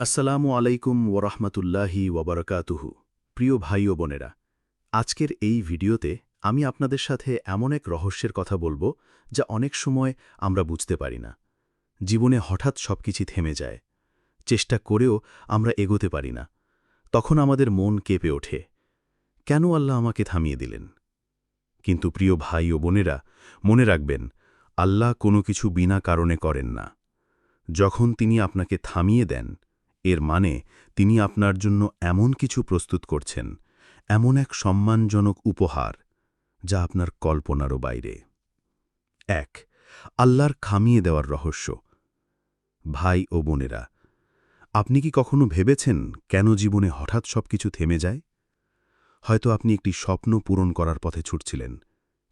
আসসালামু আলাইকুম ওরহমতুল্লাহি ওবরকাতুহু। প্রিয় ভাই ও বোনেরা, আজকের এই ভিডিওতে আমি আপনাদের সাথে এমন এক রহস্যের কথা বলব যা অনেক সময় আমরা বুঝতে পারি না। জীবনে হঠাৎ সবকিছু থেমে যায়, চেষ্টা করেও আমরা এগোতে পারি না। তখন আমাদের মন কেঁপে ওঠে, কেন আল্লাহ আমাকে থামিয়ে দিলেন? কিন্তু প্রিয় ভাই ও বোনেরা, মনে রাখবেন, আল্লাহ কোনো কিছু বিনা কারণে করেন না। যখন তিনি আপনাকে থামিয়ে দেন এর মানে তিনি আপনার জন্য এমন কিছু প্রস্তুত করছেন, এমন এক সম্মানজনক উপহার, যা আপনার কল্পনারও বাইরে। এক, আল্লাহর খামিয়ে দেওয়ার রহস্য। ভাই ও বোনেরা, আপনি কি কখনো ভেবেছেন কেন জীবনে হঠাৎ সবকিছু থেমে যায়? হয়তো আপনি একটি স্বপ্ন পূরণ করার পথে ছুটছিলেন,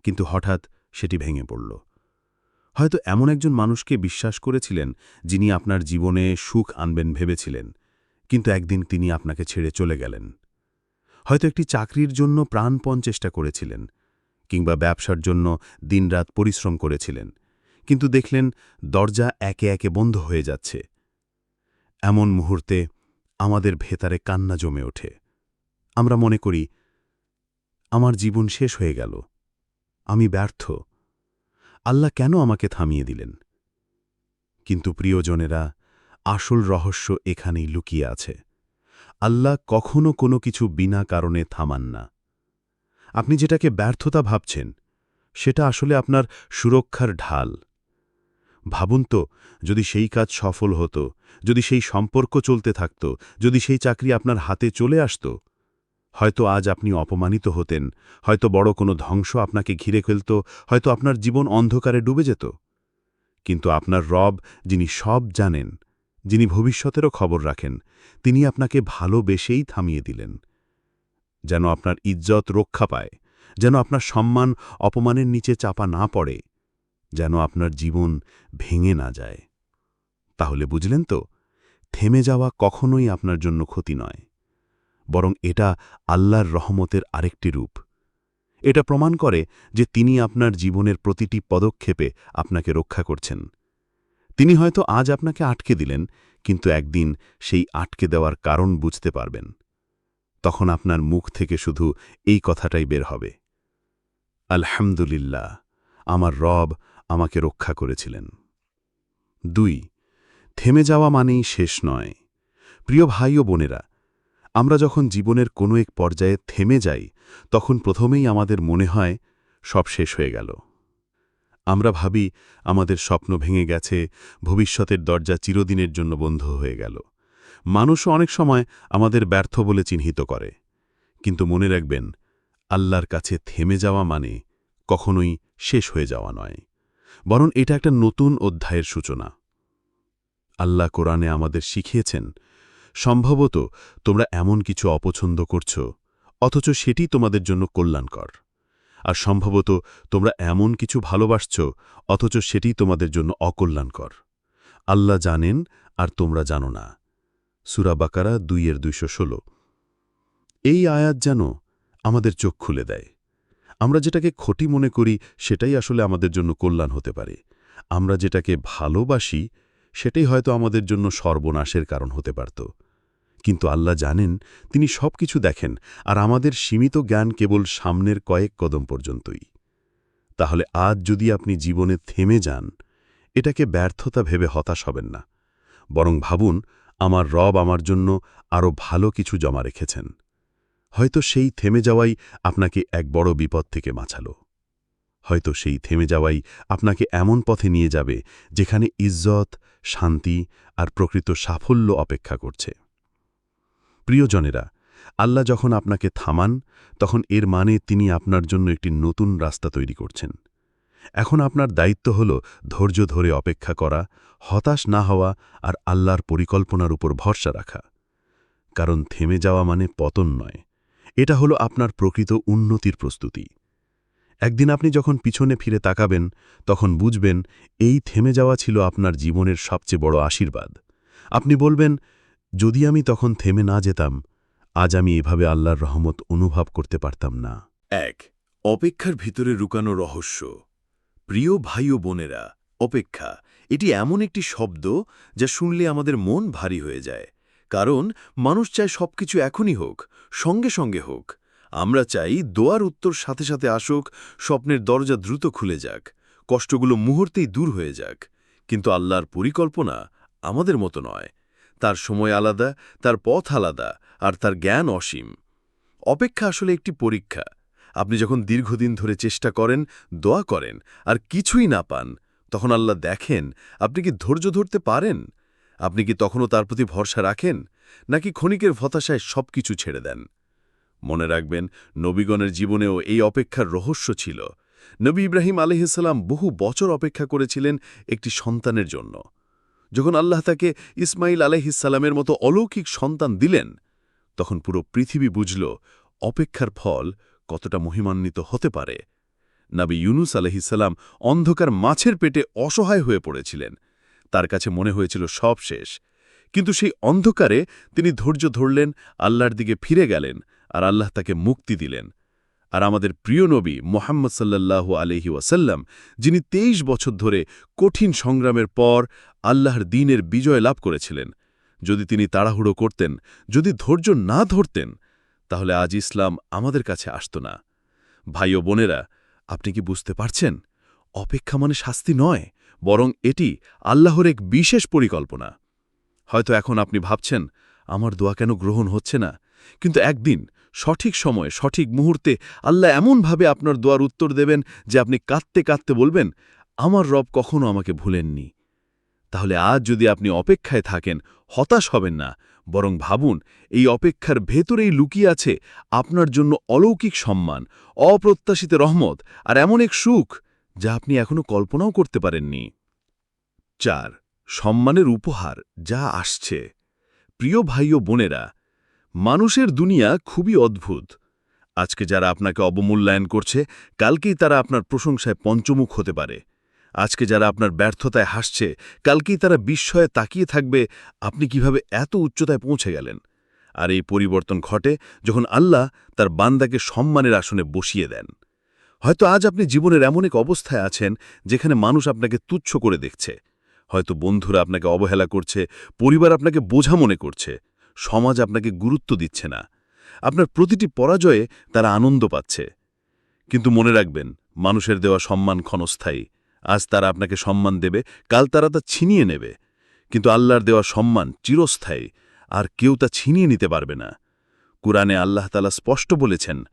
কিন্তু হঠাৎ সেটি ভেঙে পড়ল। হয়তো এমন একজন মানুষকে বিশ্বাস করেছিলেন যিনি আপনার জীবনে সুখ আনবেন ভেবেছিলেন, কিন্তু একদিন তিনি আপনাকে ছেড়ে চলে গেলেন। হয়তো একটি চাকরির জন্য প্রাণপণ চেষ্টা করেছিলেন, কিংবা ব্যবসার জন্য দিনরাত পরিশ্রম করেছিলেন, কিন্তু দেখলেন দরজা একে একে বন্ধ হয়ে যাচ্ছে। এমন মুহূর্তে আমাদের ভেতারে কান্না জমে ওঠে। আমরা মনে করি, আমার জীবন শেষ হয়ে গেল, আমি ব্যর্থ। আল্লাহ কেন আমাকে থামিয়ে দিলেন? কিন্তু প্রিয়জনেরা, আসল রহস্য এখানেই লুকিয়ে আছে। আল্লাহ কখনো কোনো কিছু বিনা কারণে থামান না। আপনি যেটাকে ব্যর্থতা ভাবছেন, সেটা আসলে আপনার সুরক্ষার ঢাল। ভাবুন তো, যদি সেই কাজ সফল হতো, যদি সেই সম্পর্ক চলতে থাকত, যদি সেই চাকরি আপনার হাতে চলে আসত হয়তো আজ আপনি অপমানিত হতেন, হয়তো বড় কোনো ধ্বংস আপনাকে ঘিরে ফেলত, হয়তো আপনার জীবন অন্ধকারে ডুবে যেত। কিন্তু আপনার রব, যিনি সব জানেন, যিনি ভবিষ্যতেরও খবর রাখেন, তিনি আপনাকে ভালোবেসেই থামিয়ে দিলেন। যেন আপনার ইজ্জত রক্ষা পায়, যেন আপনার সম্মান অপমানের নিচে চাপা না পড়ে, যেন আপনার জীবন ভেঙে না যায়। তাহলে বুঝলেন তো, থেমে যাওয়া কখনোই আপনার জন্য ক্ষতি নয়। বরং এটা আল্লাহর রহমতের আরেকটি রূপ। এটা প্রমাণ করে যে তিনি আপনার জীবনের প্রতিটি পদক্ষেপে আপনাকে রক্ষা করছেন। তিনি হয়তো আজ আপনাকে আটকে দিলেন, কিন্তু একদিন সেই আটকে দেওয়ার কারণ বুঝতে পারবেন। তখন আপনার মুখ থেকে শুধু এই কথাটাই বের হবে। আলহামদুলিল্লাহ, আমার রব আমাকে রক্ষা করেছিলেন। দুই, থেমে যাওয়া মানেই শেষ নয়। প্রিয় ভাই ও বোনেরা আমরা যখন জীবনের কোনো এক পর্যায়ে থেমে যাই, তখন প্রথমেই আমাদের মনে হয়, সব শেষ হয়ে গেল। আমরা ভাবি, আমাদের স্বপ্ন ভেঙে গেছে, ভবিষ্যতের দরজা চিরদিনের জন্য বন্ধ হয়ে গেল। মানুষও অনেক সময় আমাদের ব্যর্থ বলে চিহ্নিত করে। কিন্তু মনে রাখবেন, আল্লাহর কাছে থেমে যাওয়া মানে কখনোই শেষ হয়ে যাওয়া নয়। বরং এটা একটা নতুন অধ্যায়ের সূচনা। আল্লাহ কোরআনে আমাদের শিখিয়েছেন সম্ভবত তোমরা এমন কিছু অপছন্দ করছ, অথচ সেটি তোমাদের জন্য কল্যাণকর। আর সম্ভবত তোমরা এমন কিছু ভালোবাসছ, অথচ সেটি তোমাদের জন্য অকল্যাণকর। আল্লাহ জানেন আর তোমরা জানো না। সুরা বাকারা দুইয়ের দুইশো ষোলো। এই আয়াত যেন আমাদের চোখ খুলে দেয়। আমরা যেটাকে ক্ষতি মনে করি, সেটাই আসলে আমাদের জন্য কল্যাণ হতে পারে। আমরা যেটাকে ভালোবাসি, সেটাই হয়তো আমাদের জন্য সর্বনাশের কারণ হতে পারত। কিন্তু আল্লাহ জানেন, তিনি সব কিছু দেখেন আর আমাদের সীমিত জ্ঞান কেবল সামনের কয়েক কদম পর্যন্তই। তাহলে আজ যদি আপনি জীবনে থেমে যান, এটাকে ব্যর্থতা ভেবে হতাশ হবেন না। বরং ভাবুন, আমার রব আমার জন্য আরও ভালো কিছু জমা রেখেছেন। হয়তো সেই থেমে যাওয়াই আপনাকে এক বড় বিপদ থেকে বাঁচাল। হয়তো সেই থেমে যাওয়াই আপনাকে এমন পথে নিয়ে যাবে, যেখানে ইজ্জত, শান্তি আর প্রকৃত সাফল্য অপেক্ষা করছে। প্রিয়জনেরা, আল্লাহ যখন আপনাকে থামান, তখন এর মানে তিনি আপনার জন্য একটি নতুন রাস্তা তৈরি করছেন। এখন আপনার দায়িত্ব হল ধৈর্য ধরে অপেক্ষা করা, হতাশ না হওয়া আর আল্লাহর পরিকল্পনার উপর ভরসা রাখা। কারণ থেমে যাওয়া মানে পতন নয়। এটা হলো আপনার প্রকৃত উন্নতির প্রস্তুতি। একদিন আপনি যখন পিছনে ফিরে তাকাবেন, তখন বুঝবেন, এই থেমে যাওয়া ছিল আপনার জীবনের সবচেয়ে বড় আশীর্বাদ। আপনি বলবেন যদি আমি তখন থেমে না যেতাম, আজ আমি এভাবে আল্লাহর রহমত অনুভব করতে পারতাম না। এক, অপেক্ষার ভিতরে রুকানো রহস্য। প্রিয় ভাই ও বোনেরা, অপেক্ষা, এটি এমন একটি শব্দ যা শুনলে আমাদের মন ভারী হয়ে যায়। কারণ মানুষ চায় সবকিছু এখনই হোক, সঙ্গে সঙ্গে হোক। আমরা চাই দোয়ার উত্তর সাথে সাথে আসুক, স্বপ্নের দরজা দ্রুত খুলে যাক, কষ্টগুলো মুহূর্তেই দূর হয়ে যাক। কিন্তু আল্লাহর পরিকল্পনা আমাদের মতো নয়। তার সময় আলাদা, তার পথ আলাদা, আর তার জ্ঞান অসীম। অপেক্ষা আসলে একটি পরীক্ষা। আপনি যখন দীর্ঘদিন ধরে চেষ্টা করেন, দোয়া করেন, আর কিছুই না পান, তখন আল্লাহ দেখেন, আপনি কি ধৈর্য ধরতে পারেন? আপনি কি তখনও তার প্রতি ভরসা রাখেন, নাকি ক্ষণিকের হতাশায় সব কিছু ছেড়ে দেন? মনে রাখবেন, নবীগণের জীবনেও এই অপেক্ষার রহস্য ছিল। নবী ইব্রাহিম আলহিসাল্লাম বহু বছর অপেক্ষা করেছিলেন একটি সন্তানের জন্য। যখন আল্লাহ তাকে ইসমাইল আলহিসাল্লামের মতো অলৌকিক সন্তান দিলেন, তখন পুরো পৃথিবী বুঝল অপেক্ষার ফল কতটা মহিমান্বিত হতে পারে। নাবি ইউনুস আলহিসাল্লাম অন্ধকার মাছের পেটে অসহায় হয়ে পড়েছিলেন। তার কাছে মনে হয়েছিল সব শেষ। কিন্তু সেই অন্ধকারে তিনি ধৈর্য ধরলেন, আল্লাহর দিকে ফিরে গেলেন আর আল্লাহ তাকে মুক্তি দিলেন। আর আমাদের প্রিয় নবী মোহাম্মদ সাল্লাল্লাহু আলহি ওয়াসাল্লাম, যিনি তেইশ বছর ধরে কঠিন সংগ্রামের পর আল্লাহর দিনের বিজয় লাভ করেছিলেন। যদি তিনি তাড়াহুড়ো করতেন, যদি ধৈর্য না ধরতেন, তাহলে আজ ইসলাম আমাদের কাছে আসত না। ভাই ও বোনেরা, আপনি কি বুঝতে পারছেন? অপেক্ষা মানে শাস্তি নয়, বরং এটি আল্লাহর এক বিশেষ পরিকল্পনা। হয়তো এখন আপনি ভাবছেন, আমার দোয়া কেন গ্রহণ হচ্ছে না? কিন্তু একদিন, সঠিক সময়ে, সঠিক মুহূর্তে আল্লাহ এমনভাবে আপনার দোয়ার উত্তর দেবেন যে আপনি কাঁদতে কাঁদতে বলবেন, আমার রব কখনো আমাকে ভুলেননি। তাহলে আজ যদি আপনি অপেক্ষায় থাকেন, হতাশ হবেন না, বরং ভাবুন, এই অপেক্ষার ভেতরেই লুকিয়ে আছে আপনার জন্য অলৌকিক সম্মান, অপ্রত্যাশিত রহমত আর এমন এক সুখ যা আপনি এখনও কল্পনাও করতে পারেননি। চার, সম্মানের উপহার যা আসছে। প্রিয় ভাই ও বোনেরা মানুষের দুনিয়া খুবই অদ্ভুত। আজকে যারা আপনাকে অবমূল্যায়ন করছে, কালকেই তারা আপনার প্রশংসায় পঞ্চমুখ হতে পারে। আজকে যারা আপনার ব্যর্থতায় হাসছে, কালকেই তারা বিস্ময়ে তাকিয়ে থাকবে, আপনি কীভাবে এত উচ্চতায় পৌঁছে গেলেন? আর এই পরিবর্তন ঘটে যখন আল্লাহ তার বান্দাকে সম্মানের আসনে বসিয়ে দেন। হয়তো আজ আপনি জীবনের এমন এক অবস্থায় আছেন, যেখানে মানুষ আপনাকে তুচ্ছ করে দেখছে। হয়তো বন্ধুরা আপনাকে অবহেলা করছে, পরিবার আপনাকে বোঝা মনে করছে। সমাজ আপনাকে গুরুত্ব দিচ্ছে না। আপনার প্রতিটি পরাজয়ে তারা আনন্দ পাচ্ছে। কিন্তু মনে রাখবেন, মানুষের দেওয়া সম্মান ক্ষণস্থায়ী। আজ তারা আপনাকে সম্মান দেবে, কাল তারা তা ছিনিয়ে নেবে। কিন্তু আল্লাহর দেওয়া সম্মান চিরস্থায়ী, আর কেউ তা ছিনিয়ে নিতে পারবে না। কুরআনে আল্লাহ তালা স্পষ্ট বলেছেন,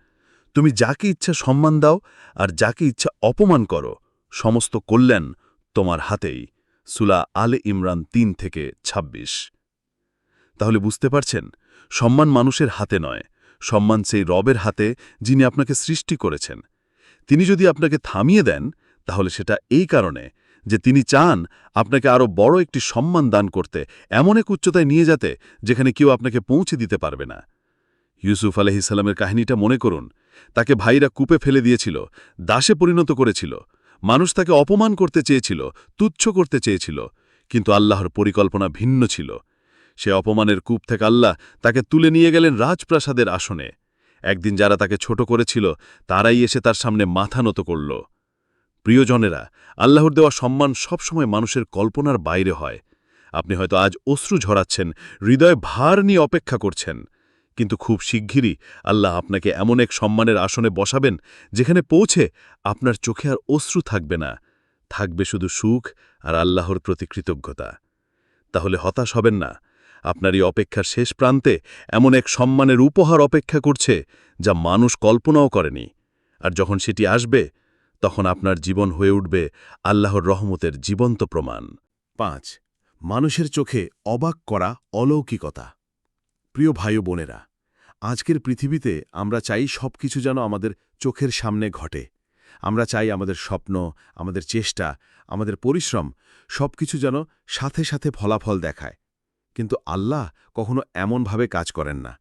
তুমি যাকে ইচ্ছা সম্মান দাও, আর যাকে ইচ্ছা অপমান করো, সমস্ত কল্যাণ তোমার হাতেই। সুলা আলে ইমরান তিন থেকে ২৬ তাহলে বুঝতে পারছেন, সম্মান মানুষের হাতে নয়, সম্মান সেই রবের হাতে যিনি আপনাকে সৃষ্টি করেছেন। তিনি যদি আপনাকে থামিয়ে দেন, তাহলে সেটা এই কারণে যে তিনি চান আপনাকে আরও বড় একটি সম্মান দান করতে, এমন এক উচ্চতায় নিয়ে যেতে যেখানে কেউ আপনাকে পৌঁছে দিতে পারবে না। ইউসুফ আলহিসাল্লামের কাহিনীটা মনে করুন, তাকে ভাইরা কূপে ফেলে দিয়েছিল, দাসে পরিণত করেছিল, মানুষ তাকে অপমান করতে চেয়েছিল, তুচ্ছ করতে চেয়েছিল, কিন্তু আল্লাহর পরিকল্পনা ভিন্ন ছিল। সে অপমানের কূপ থেকে আল্লাহ তাকে তুলে নিয়ে গেলেন রাজপ্রাসাদের আসনে। একদিন যারা তাকে ছোট করেছিল, তারাই এসে তার সামনে মাথা নত করল। প্রিয়জনেরা, আল্লাহর দেওয়া সম্মান সবসময় মানুষের কল্পনার বাইরে হয়। আপনি হয়তো আজ অশ্রু ঝরাচ্ছেন, হৃদয় ভার নিয়ে অপেক্ষা করছেন। কিন্তু খুব শিগগিরই আল্লাহ আপনাকে এমন এক সম্মানের আসনে বসাবেন, যেখানে পৌঁছে আপনার চোখে আর অশ্রু থাকবে না। থাকবে শুধু সুখ আর আল্লাহর প্রতি কৃতজ্ঞতা। তাহলে হতাশ হবেন না। আপনার এই অপেক্ষার শেষ প্রান্তে এমন এক সম্মানের উপহার অপেক্ষা করছে যা মানুষ কল্পনাও করেনি। আর যখন সেটি আসবে, তখন আপনার জীবন হয়ে উঠবে আল্লাহর রহমতের জীবন্ত প্রমাণ। পাঁচ, মানুষের চোখে অবাক করা অলৌকিকতা। প্রিয় ভাই বোনেরা, আজকের পৃথিবীতে আমরা চাই সব কিছু যেন আমাদের চোখের সামনে ঘটে। আমরা চাই আমাদের স্বপ্ন, আমাদের চেষ্টা, আমাদের পরিশ্রম সব কিছু যেন সাথে সাথে ফলাফল দেখায়। কিন্তু আল্লাহ কখনো এমনভাবে কাজ করেন না।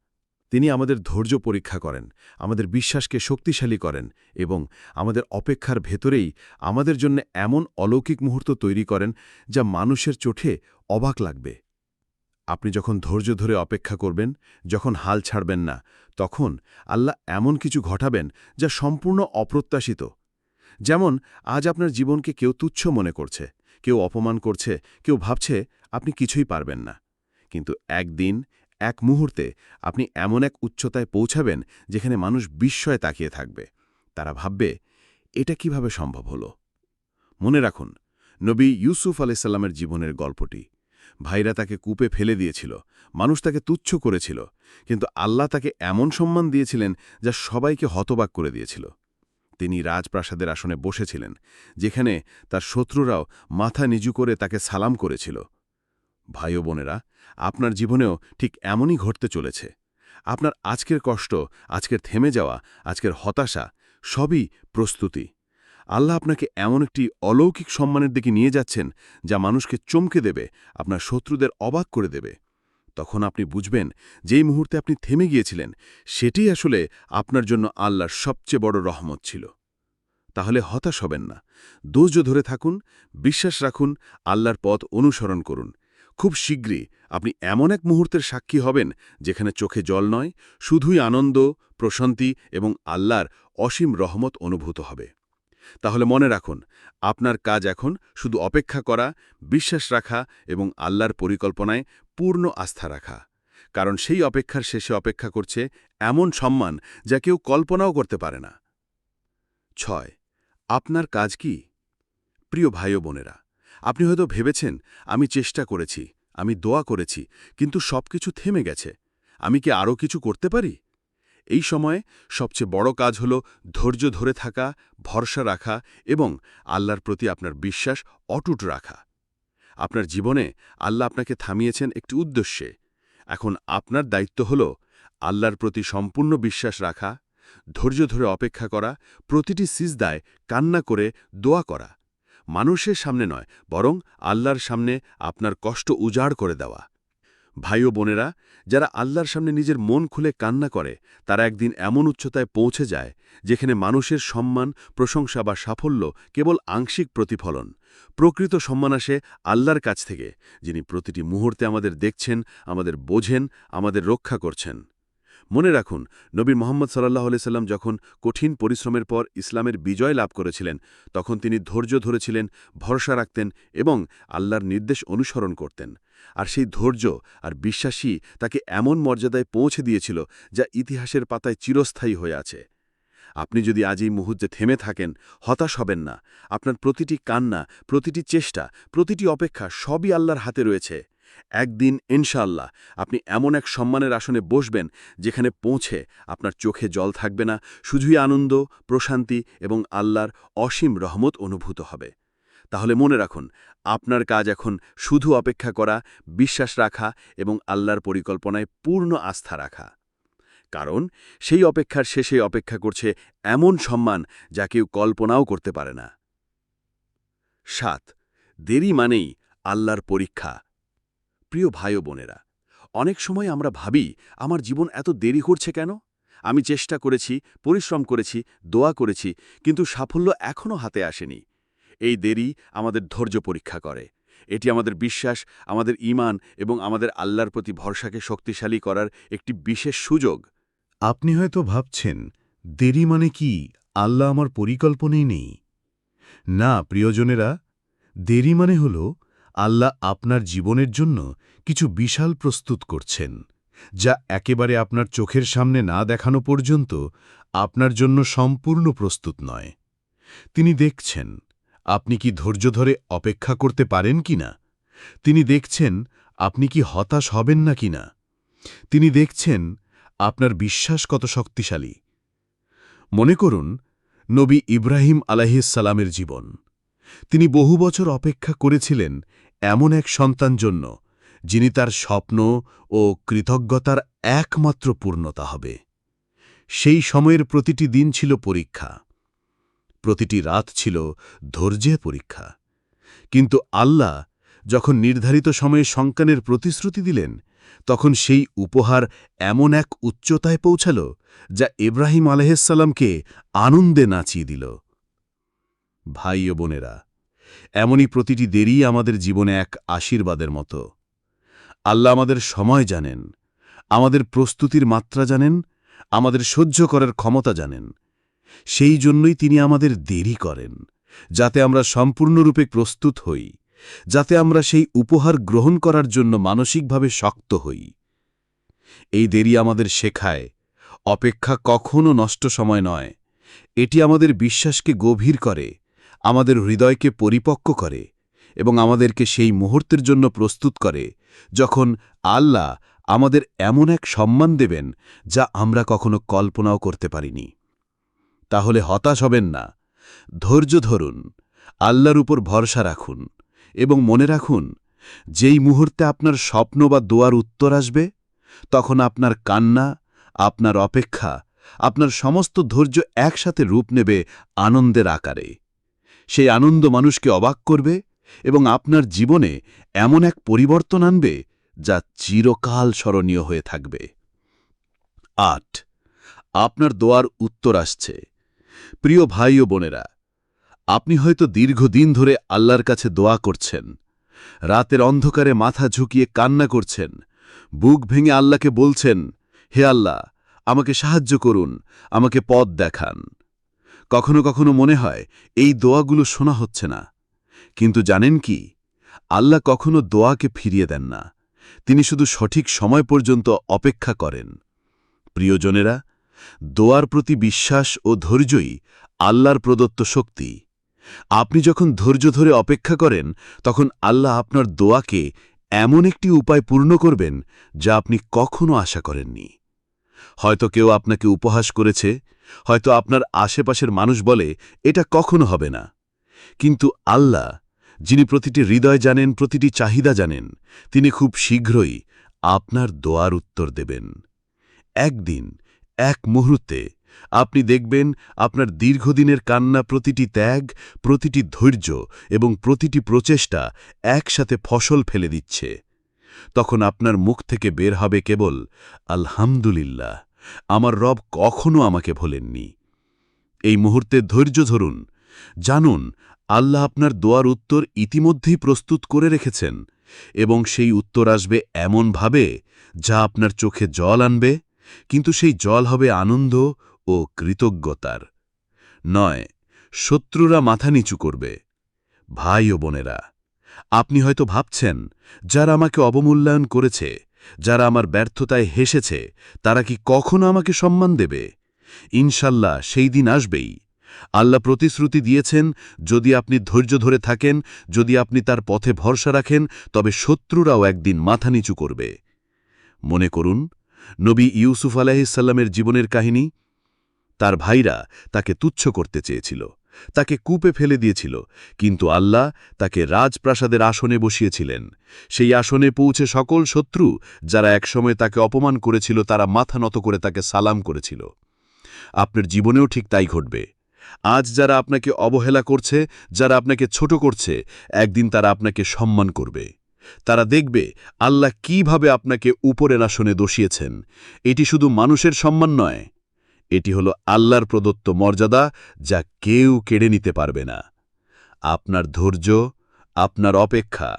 তিনি আমাদের ধৈর্য পরীক্ষা করেন, আমাদের বিশ্বাসকে শক্তিশালী করেন এবং আমাদের অপেক্ষার ভেতরেই আমাদের জন্য এমন অলৌকিক মুহূর্ত তৈরি করেন যা মানুষের চোখে অবাক লাগবে। আপনি যখন ধৈর্য ধরে অপেক্ষা করবেন, যখন হাল ছাড়বেন না, তখন আল্লাহ এমন কিছু ঘটাবেন যা সম্পূর্ণ অপ্রত্যাশিত। যেমন, আজ আপনার জীবনকে কেউ তুচ্ছ মনে করছে, কেউ অপমান করছে, কেউ ভাবছে আপনি কিছুই পারবেন না। কিন্তু একদিন, এক মুহূর্তে আপনি এমন এক উচ্চতায় পৌঁছাবেন যেখানে মানুষ বিস্ময়ে তাকিয়ে থাকবে। তারা ভাববে, এটা কীভাবে সম্ভব হলো? মনে রাখুন, নবী ইউসুফ আলাইসাল্লামের জীবনের গল্পটি। ভাইরা তাকে কূপে ফেলে দিয়েছিল, মানুষ তাকে তুচ্ছ করেছিল, কিন্তু আল্লাহ তাকে এমন সম্মান দিয়েছিলেন যা সবাইকে হতবাক করে দিয়েছিল। তিনি রাজপ্রাসাদের আসনে বসেছিলেন, যেখানে তার শত্রুরাও মাথা নিজু করে তাকে সালাম করেছিল। ভাই বোনেরা, আপনার জীবনেও ঠিক এমনই ঘটতে চলেছে। আপনার আজকের কষ্ট, আজকের থেমে যাওয়া, আজকের হতাশা, সবই প্রস্তুতি। আল্লাহ আপনাকে এমন একটি অলৌকিক সম্মানের দিকে নিয়ে যাচ্ছেন, যা মানুষকে চমকে দেবে, আপনার শত্রুদের অবাক করে দেবে। তখন আপনি বুঝবেন, যেই মুহূর্তে আপনি থেমে গিয়েছিলেন, সেটি আসলে আপনার জন্য আল্লাহর সবচেয়ে বড় রহমত ছিল। তাহলে হতাশ হবেন না। ধৈর্য ধরে থাকুন, বিশ্বাস রাখুন, আল্লাহর পথ অনুসরণ করুন। খুব শীঘ্রই আপনি এমন এক মুহূর্তের সাক্ষী হবেন যেখানে চোখে জল নয়, শুধুই আনন্দ, প্রশান্তি এবং আল্লাহর অসীম রহমত অনুভূত হবে। তাহলে মনে রাখুন, আপনার কাজ এখন শুধু অপেক্ষা করা, বিশ্বাস রাখা এবং আল্লাহর পরিকল্পনায় পূর্ণ আস্থা রাখা। কারণ সেই অপেক্ষার শেষে অপেক্ষা করছে এমন সম্মান যা কেউ কল্পনাও করতে পারে না। ছয়, আপনার কাজ কি? প্রিয় ভাই বোনেরা আপনি হয়তো ভেবেছেন, আমি চেষ্টা করেছি, আমি দোয়া করেছি, কিন্তু সবকিছু থেমে গেছে। আমি কি আরও কিছু করতে পারি? এই সময়ে সবচেয়ে বড় কাজ হল ধৈর্য ধরে থাকা, ভরসা রাখা এবং আল্লাহর প্রতি আপনার বিশ্বাস অটুট রাখা। আপনার জীবনে আল্লাহ আপনাকে থামিয়েছেন একটি উদ্দেশ্যে। এখন আপনার দায়িত্ব হল আল্লাহর প্রতি সম্পূর্ণ বিশ্বাস রাখা, ধৈর্য ধরে অপেক্ষা করা, প্রতিটি সিজদায় কান্না করে দোয়া করা। মানুষের সামনে নয়, বরং আল্লাহর সামনে আপনার কষ্ট উজাড় করে দেওয়া। ভাই ও বোনেরা, যারা আল্লাহর সামনে নিজের মন খুলে কান্না করে, তারা একদিন এমন উচ্চতায় পৌঁছে যায়, যেখানে মানুষের সম্মান, প্রশংসা বা সাফল্য কেবল আংশিক প্রতিফলন। প্রকৃত সম্মান আসে আল্লাহর কাছ থেকে, যিনি প্রতিটি মুহূর্তে আমাদের দেখছেন, আমাদের বোঝেন, আমাদের রক্ষা করছেন। মনে রাখুন, নবী মোহাম্মদ সাল্লাহ সাল্লাম যখন কঠিন পরিশ্রমের পর ইসলামের বিজয় লাভ করেছিলেন, তখন তিনি ধৈর্য ধরেছিলেন, ভরসা রাখতেন এবং আল্লাহর নির্দেশ অনুসরণ করতেন। আর সেই ধৈর্য আর বিশ্বাসী তাকে এমন মর্যাদায় পৌঁছে দিয়েছিল যা ইতিহাসের পাতায় চিরস্থায়ী হয়ে আছে। আপনি যদি আজ এই মুহূর্তে থেমে থাকেন, হতাশ হবেন না। আপনার প্রতিটি কান্না, প্রতিটি চেষ্টা, প্রতিটি অপেক্ষা সবই আল্লাহর হাতে রয়েছে। একদিন ইনশাআল্লাহ আপনি এমন এক সম্মানের আসনে বসবেন যেখানে পৌঁছে আপনার চোখে জল থাকবে না, শুধুই আনন্দ, প্রশান্তি এবং আল্লাহর অসীম রহমত অনুভূত হবে। তাহলে মনে রাখুন, আপনার কাজ এখন শুধু অপেক্ষা করা, বিশ্বাস রাখা এবং আল্লাহর পরিকল্পনায় পূর্ণ আস্থা রাখা। কারণ সেই অপেক্ষার শেষে অপেক্ষা করছে এমন সম্মান যা কেউ কল্পনাও করতে পারে না। সাত, দেরি মানেই আল্লাহর পরীক্ষা। প্রিয় ভাই বোনেরা, অনেক সময় আমরা ভাবি, আমার জীবন এত দেরি করছে কেন? আমি চেষ্টা করেছি, পরিশ্রম করেছি, দোয়া করেছি, কিন্তু সাফল্য এখনও হাতে আসেনি। এই দেরি আমাদের ধৈর্য পরীক্ষা করে। এটি আমাদের বিশ্বাস, আমাদের ইমান এবং আমাদের আল্লাহর প্রতি ভরসাকে শক্তিশালী করার একটি বিশেষ সুযোগ। আপনি হয়তো ভাবছেন, দেরি মানে কি? আল্লাহ আমার পরিকল্পনাই নেই। না, প্রিয়জনেরা, দেরি মানে হল আল্লাহ আপনার জীবনের জন্য কিছু বিশাল প্রস্তুত করছেন, যা একেবারে আপনার চোখের সামনে না দেখানো পর্যন্ত আপনার জন্য সম্পূর্ণ প্রস্তুত নয়। তিনি দেখছেন, আপনি কি ধৈর্য ধরে অপেক্ষা করতে পারেন কিনা তিনি দেখছেন, আপনি কি হতাশ হবেন না কি না? তিনি দেখছেন, আপনার বিশ্বাস কত শক্তিশালী। মনে করুন, নবী ইব্রাহিম আলাহিসাল্লামের জীবন। তিনি বহু বছর অপেক্ষা করেছিলেন এমন এক সন্তান জন্য, যিনি তার স্বপ্ন ও কৃতজ্ঞতার একমাত্র পূর্ণতা হবে। সেই সময়ের প্রতিটি দিন ছিল পরীক্ষা। প্রতিটি রাত ছিল ধৈর্যের পরীক্ষা। কিন্তু আল্লাহ যখন নির্ধারিত সময়ে সন্তানের প্রতিশ্রুতি দিলেন, তখন সেই উপহার এমন এক উচ্চতায় পৌঁছাল, যা ইব্রাহিম আলহাসাল্লামকে আনন্দে নাচিয়ে দিল। ভাই ও বোনেরা এমনই প্রতিটি দেরি আমাদের জীবনে এক আশীর্বাদের মতো। আল্লাহ আমাদের সময় জানেন, আমাদের প্রস্তুতির মাত্রা জানেন, আমাদের সহ্য করার ক্ষমতা জানেন। সেই জন্যই তিনি আমাদের দেরি করেন, যাতে আমরা সম্পূর্ণরূপে প্রস্তুত হই, যাতে আমরা সেই উপহার গ্রহণ করার জন্য মানসিকভাবে শক্ত হই। এই দেরি আমাদের শেখায়, অপেক্ষা কখনও নষ্ট সময় নয়, এটি আমাদের বিশ্বাসকে গভীর করে আমাদের হৃদয়কে পরিপক্ক করে এবং আমাদেরকে সেই মুহূর্তের জন্য প্রস্তুত করে যখন আল্লাহ আমাদের এমন এক সম্মান দেবেন যা আমরা কখনো কল্পনাও করতে পারিনি। তাহলে হতাশ হবেন না। ধৈর্য ধরুন, আল্লাহর উপর ভরসা রাখুন এবং মনে রাখুন, যেই মুহূর্তে আপনার স্বপ্ন বা দোয়ার উত্তর আসবে, তখন আপনার কান্না, আপনার অপেক্ষা, আপনার সমস্ত ধৈর্য একসাথে রূপ নেবে আনন্দের আকারে। সেই আনন্দ মানুষকে অবাক করবে এবং আপনার জীবনে এমন এক পরিবর্তন আনবে যা চিরকাল স্মরণীয় হয়ে থাকবে। আট, আপনার দোয়ার উত্তর আসছে। প্রিয় ভাই ও বোনেরা, আপনি হয়তো দীর্ঘদিন ধরে আল্লাহর কাছে দোয়া করছেন, রাতের অন্ধকারে মাথা ঝুঁকিয়ে কান্না করছেন, বুক ভেঙে আল্লাহকে বলছেন, হে আল্লাহ, আমাকে সাহায্য করুন, আমাকে পথ দেখান। কখনো কখনো মনে হয়, এই দোয়াগুলো শোনা হচ্ছে না। কিন্তু জানেন কি? আল্লাহ কখনো দোয়াকে ফিরিয়ে দেন না। তিনি শুধু সঠিক সময় পর্যন্ত অপেক্ষা করেন। প্রিয়জনেরা, দোয়ার প্রতি বিশ্বাস ও ধৈর্যই আল্লাহর প্রদত্ত শক্তি। আপনি যখন ধৈর্য ধরে অপেক্ষা করেন, তখন আল্লাহ আপনার দোয়াকে এমন একটি উপায় পূর্ণ করবেন যা আপনি কখনো আশা করেননি। হয়তো কেউ আপনাকে উপহাস করেছে, হয়তো আপনার আশেপাশের মানুষ বলে, এটা কখনো হবে না। কিন্তু আল্লাহ, যিনি প্রতিটি হৃদয় জানেন, প্রতিটি চাহিদা জানেন, তিনি খুব শীঘ্রই আপনার দোয়ার উত্তর দেবেন। একদিন, এক মুহূর্তে, আপনি দেখবেন আপনার দীর্ঘদিনের কান্না প্রতিটি ত্যাগ, প্রতিটি ধৈর্য এবং প্রতিটি প্রচেষ্টা একসাথে ফসল ফেলে দিচ্ছে। তখন আপনার মুখ থেকে বের হবে কেবল, আলহামদুলিল্লাহ, আমার রব কখনো আমাকে ভোলেননি। এই মুহূর্তে ধৈর্য ধরুন। জানুন, আল্লাহ আপনার দোয়ার উত্তর ইতিমধ্যেই প্রস্তুত করে রেখেছেন এবং সেই উত্তর আসবে এমনভাবে যা আপনার চোখে জল আনবে, কিন্তু সেই জল হবে আনন্দ ও কৃতজ্ঞতার। নয়, শত্রুরা মাথা নিচু করবে। ভাই ও বোনেরা আপনি হয়তো ভাবছেন, যারা আমাকে অবমূল্যায়ন করেছে, যারা আমার ব্যর্থতায় হেসেছে, তারা কি কখনো আমাকে সম্মান দেবে? ইনশাল্লাহ সেই দিন আসবেই। আল্লাহ প্রতিশ্রুতি দিয়েছেন, যদি আপনি ধৈর্য ধরে থাকেন, যদি আপনি তার পথে ভরসা রাখেন, তবে শত্রুরাও একদিন মাথা নিচু করবে। মনে করুন, নবী ইউসুফ আলাহিসাল্লামের জীবনের কাহিনী, তার ভাইরা তাকে তুচ্ছ করতে চেয়েছিল। তাকে কূপে ফেলে দিয়েছিল, কিন্তু আল্লাহ তাকে রাজপ্রাসাদের আসনে বসিয়েছিলেন। সেই আসনে পৌঁছে সকল শত্রু যারা একসময় তাকে অপমান করেছিল, তারা মাথা নত করে তাকে সালাম করেছিল। আপনার জীবনেও ঠিক তাই ঘটবে। আজ যারা আপনাকে অবহেলা করছে, যারা আপনাকে ছোট করছে, একদিন তারা আপনাকে সম্মান করবে। তারা দেখবে আল্লাহ কীভাবে আপনাকে উপরের আসনে দোষিয়েছেন। এটি শুধু মানুষের সম্মান নয় এটি হল আল্লাহর প্রদত্ত মর্যাদা যা কেউ কেড়ে নিতে পারবে না। আপনার ধৈর্য, আপনার অপেক্ষা,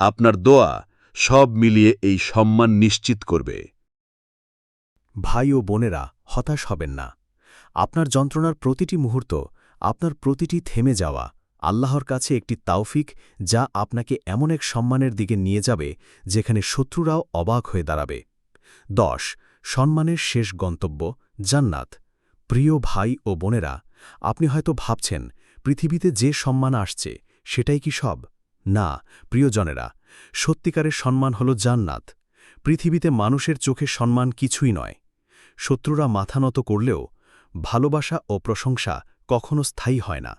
আপনার দোয়া সব মিলিয়ে এই সম্মান নিশ্চিত করবে। ভাই ও বোনেরা, হতাশ হবেন না। আপনার যন্ত্রণার প্রতিটি মুহূর্ত, আপনার প্রতিটি থেমে যাওয়া, আল্লাহর কাছে একটি তাওফিক যা আপনাকে এমন এক সম্মানের দিকে নিয়ে যাবে যেখানে শত্রুরাও অবাক হয়ে দাঁড়াবে। দশ সম্মানের শেষ গন্তব্য জান্নাত। প্রিয় ভাই ও বোনেরা, আপনি হয়তো ভাবছেন, পৃথিবীতে যে সম্মান আসছে, সেটাই কি সব? না, প্রিয়জনেরা, সত্যিকারের সম্মান হল জান্নাত। পৃথিবীতে মানুষের চোখে সম্মান কিছুই নয়। শত্রুরা মাথা নত করলেও ভালোবাসা ও প্রশংসা কখনো স্থায়ী হয় না।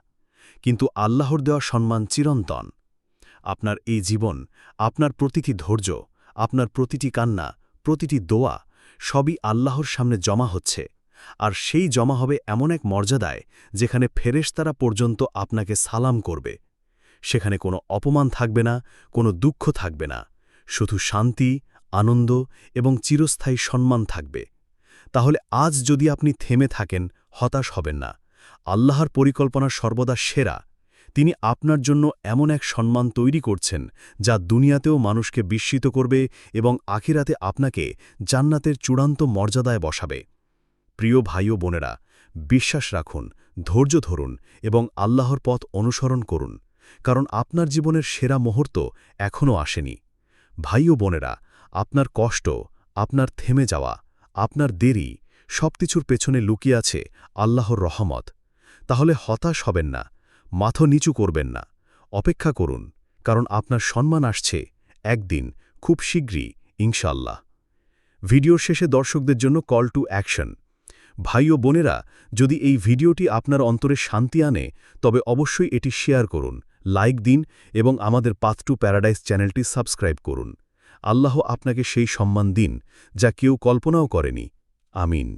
কিন্তু আল্লাহর দেওয়া সম্মান চিরন্তন। আপনার এই জীবন, আপনার প্রতিটি ধৈর্য, আপনার প্রতিটি কান্না, প্রতিটি দোয়া সবই আল্লাহর সামনে জমা হচ্ছে, আর সেই জমা হবে এমন এক মর্যাদায় যেখানে ফেরেশতারা পর্যন্ত আপনাকে সালাম করবে। সেখানে কোনো অপমান থাকবে না, কোনো দুঃখ থাকবে না, শুধু শান্তি, আনন্দ এবং চিরস্থায়ী সম্মান থাকবে। তাহলে আজ যদি আপনি থেমে থাকেন, হতাশ হবেন না। আল্লাহর পরিকল্পনা সর্বদা সেরা তিনি আপনার জন্য এমন এক সম্মান তৈরি করছেন, যা দুনিয়াতেও মানুষকে বিস্মিত করবে এবং আখিরাতে আপনাকে জান্নাতের চূড়ান্ত মর্যাদায় বসাবে। প্রিয় ভাই ও বোনেরা, বিশ্বাস রাখুন, ধৈর্য ধরুন এবং আল্লাহর পথ অনুসরণ করুন, কারণ আপনার জীবনের সেরা মুহূর্ত এখনও আসেনি। ভাই ও বোনেরা, আপনার কষ্ট, আপনার থেমে যাওয়া, আপনার দেরি সবকিছুর পেছনে লুকিয়ে আছে আল্লাহর রহমত। তাহলে হতাশ হবেন না মাথা নিচু করবেন না। অপেক্ষা করুন, কারণ আপনার সম্মান আসছে একদিন, খুব শীঘ্রই ইনশাল্লাহ ভিডিওর শেষে দর্শকদের জন্য কল টু অ্যাকশন ভাই ও বোনেরা, যদি এই ভিডিওটি আপনার অন্তরে শান্তি আনে, তবে অবশ্যই এটি শেয়ার করুন লাইক দিন এবং আমাদের পাথ টু প্যারাডাইস চ্যানেলটি সাবস্ক্রাইব করুন। আল্লাহ আপনাকে সেই সম্মান দিন, যা কেউ কল্পনাও করেনি। আমিন।